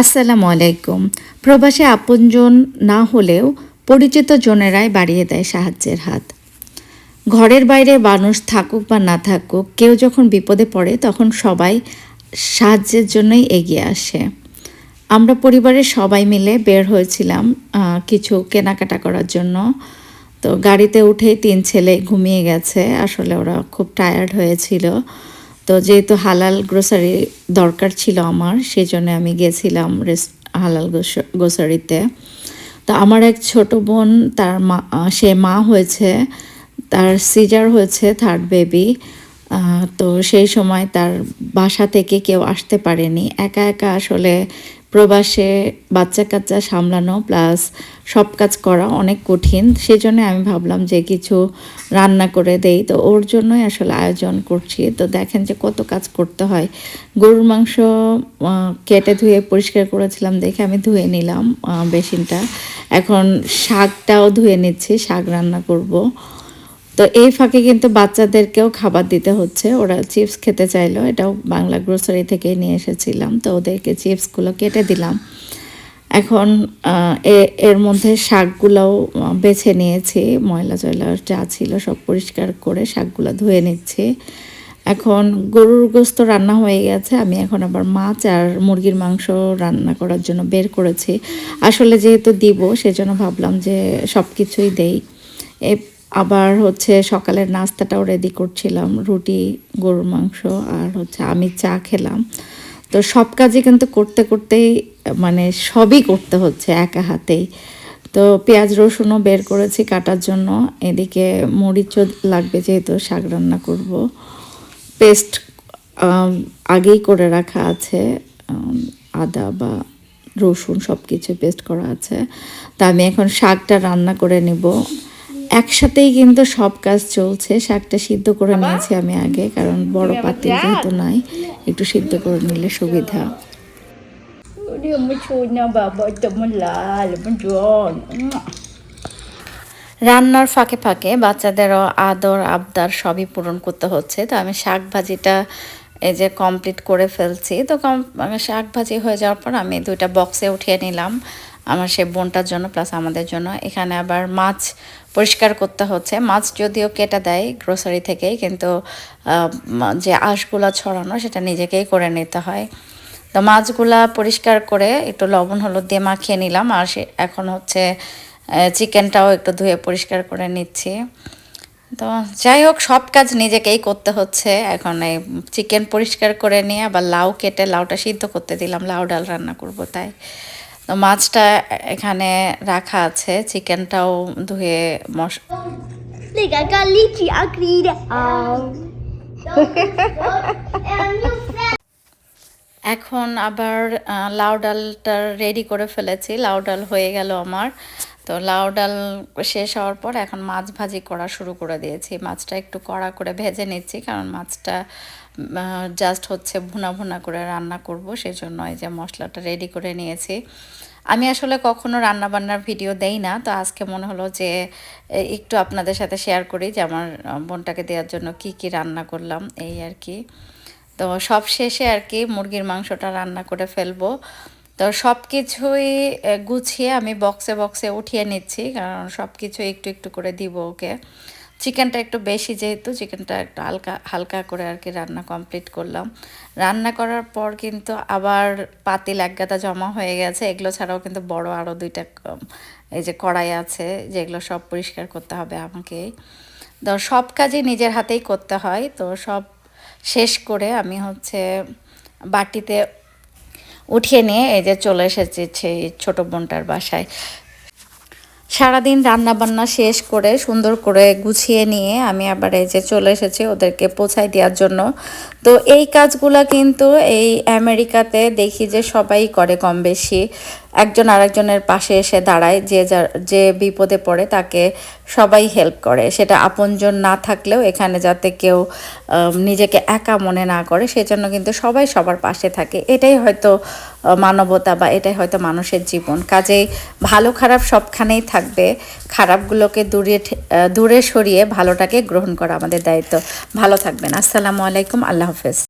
আসসালামু আলাইকুম। প্রবাসে আপনজন না হলেও পরিচিত জনেরাই বাড়িয়ে দেয় সাহায্যের হাত। ঘরের বাইরে মানুষ থাকুক বা না থাকুক, কেউ যখন বিপদে পড়ে তখন সবাই সাহায্যের জন্যই এগিয়ে আসে। আমরা পরিবারের সবাই মিলে বের হয়েছিলাম কিছু কেনাকাটা করার জন্য। তো গাড়িতে উঠেই তিন ছেলে ঘুমিয়ে গেছে, আসলে ওরা খুব টায়ার্ড হয়েছিল। তো যেহেতু হালাল গ্রোসারি দরকার ছিল আমার সেই জন্য আমি গেছিলাম হালাল গ্রোসারিতে তো আমার এক ছোট বোন, তার মা সে মা হয়েছে, তার সিজার হয়েছে থার্ড বেবি তো সেই সময় তার বাসা থেকে কেউ আসতে পারেনি। একা একা আসলে প্রবাসে বাচ্চা কাচ্চা সামলানো প্লাস সব কাজ করা অনেক কঠিন। সেজন্য আমি ভাবলাম যে কিছু রান্না করে দেই। তো ওর জন্যই আসলে আয়োজন করছি। তো দেখেন যে কত কাজ করতে হয়। গরুর মাংস কেটে ধুয়ে পরিষ্কার করেছিলাম দেখে আমি ধুয়ে নিলাম বেসিনটা। এখন শাকটাও ধুয়ে নিচ্ছি, শাক রান্না করব। তো এই ফাঁকে কিন্তু বাচ্চাদেরকেও খাবার দিতে হচ্ছে। ওরা চিপস খেতে চাইলো, এটাও বাংলা গ্রোসারি থেকে নিয়ে এসেছিলাম, তো ওদেরকে চিপসগুলো কেটে দিলাম। এখন এর মধ্যে শাকগুলোও বেছে নিয়েছি, ময়লা জয়লা যা ছিল সব পরিষ্কার করে শাকগুলো ধুয়ে নিচ্ছি। এখন গরুর গোস্ত রান্না হয়ে গেছে, আমি এখন আবার মাছ আর মুরগির মাংস রান্না করার জন্য বের করেছি। আসলে যেহেতু দিব, সেজন্য ভাবলাম যে সব কিছুই দেই আবার হচ্ছে সকালের নাস্তাটাও রেডি করছিলাম, রুটি, গরুর মাংস আর হচ্ছে আমি চা খেলাম। তো সব কাজই কিন্তু করতে করতেই মানে সবই করতে হচ্ছে একা হাতেই। তো পেঁয়াজ, রসুনও বের করেছি কাটার জন্য। এদিকে মরিচও লাগবে যেহেতু শাক রান্না করব। পেস্ট আগেই করে রাখা আছে। আদা বা রসুন সব কিছু পেস্ট করা আছে। তা আমি এখন শাকটা রান্না করে নেব। একসাথেই কিন্তু সব কাজ চলছে। শাকটা সিদ্ধ করে নিয়েছি আমি আগে কারণ বড় পাতিল যেহেতু নাই একটু সিদ্ধ করে নিলে সুবিধা. রান্নার ফাঁকে ফাঁকে বাচ্চাদেরও আদর আবদার সবই পূরণ করতে হচ্ছে। তো আমি শাক ভাজিটা এই যে কমপ্লিট করে ফেলছি। তো কম মানে শাক ভাজি হয়ে যাওয়ার পর আমি দুইটা বক্সে উঠিয়ে নিলাম। আমার সে বোনটার জন্য প্লাস আমাদের জন্য। এখানে আবার মাছ পরিষ্কার করতে হচ্ছে। মাছ যদিও কেটে দেয় গ্রোসারি থেকেই, কিন্তু যে আঁশগুলো ছড়ানো সেটা নিজেকেই করে নিতে হয়। তো মাছগুলা পরিষ্কার করে একটু লবণ, হলুদ দিয়ে মাখিয়ে নিলাম। আর সে, এখন হচ্ছে চিকেনটাও একটু ধুয়ে পরিষ্কার করে নিচ্ছি। তো যাই হোক, সব কাজ নিজেকেই করতে হচ্ছে। এখন এই চিকেন পরিষ্কার করে নিয়ে আবার লাউ কেটে, লাউটা সিদ্ধ করতে দিলাম। লাউ ডাল রান্না করব তাই। তো মাছটা এখানে রাখা আছে, চিকেনটাও ধুয়ে মশ এখন আবার লাউ ডালটা রেডি করে ফেলেছি, লাউ ডাল হয়ে গেল আমার। তো লাউ ডাল শেষ হওয়ার পর এখন মাছ ভাজি করা শুরু করে দিয়েছি। মাছটা একটু কড়া করে ভেজে নিচ্ছি কারণ মাছটা জাস্ট হচ্ছে ভুনা ভুনা করে রান্না করব সেই জন্য এই যে মশলাটা রেডি করে নিয়েছি। আমি আসলে কখনো রান্না বান্নার ভিডিও দেই না, তো আজকে মনে হলো যে একটু আপনাদের সাথে শেয়ার করি যে আমার বোনটাকে দেওয়ার জন্য কি কি রান্না করলাম, এই আর কি। তো সব শেষে আর কি মুরগির মাংসটা রান্না করে ফেলব। তো সব কিছুই গুছিয়ে আমি বক্সে বক্সে উঠিয়ে নিচ্ছি। কারণ সব কিছু একটু একটু করে দিব ওকে। চিকেনটা একটু বেশি যেহেতু চিকেনটা একটু হালকা হালকা করে আর কি রান্না কমপ্লিট করলাম। রান্না করার পর কিন্তু আবার পাতিল এক গাদা জমা হয়ে গেছে। এগুলো ছাড়াও কিন্তু বড় আরও দুইটা এই যে কড়াই আছে, যেগুলো সব পরিষ্কার করতে হবে আমাকে। তো সব কাজই নিজের হাতেই করতে হয়। তো সব শেষ করে আমি হচ্ছে বাটিতে উঠিয়ে নিয়ে এই যে চলে এসেছি সেই ছোটো বোনটার বাসায়। সারাদিন রান্নাবান্না শেষ করে, সুন্দর করে গুছিয়ে নিয়ে আমি আবার এই যে চলে এসেছি ওদেরকে পৌঁছায় দেওয়ার জন্য। তো এই কাজগুলা কিন্তু এই আমেরিকাতে দেখি যে সবাই করে কম বেশি একজন আরেকজনের পাশে এসে দাঁড়ায়, যে যার, যে বিপদে পড়ে তাকে সবাই হেল্প করে। সেটা আপনজন না থাকলেও এখানে যাতে কেউ নিজেকে একা মনে না করে, সেজন্য কিন্তু সবাই সবার পাশে থাকে। এটাই হয়তো মানবতা বা এটাই হয়তো মানুষের জীবন। কাজেই ভালো খারাপ সবখানেই থাকবে। খারাপগুলোকে দূরে দূরে সরিয়ে ভালোটাকে গ্রহণ করা আমাদের দায়িত্ব। ভালো থাকবেন। আসসালামু আলাইকুম। আল্লাহ হাফেজ।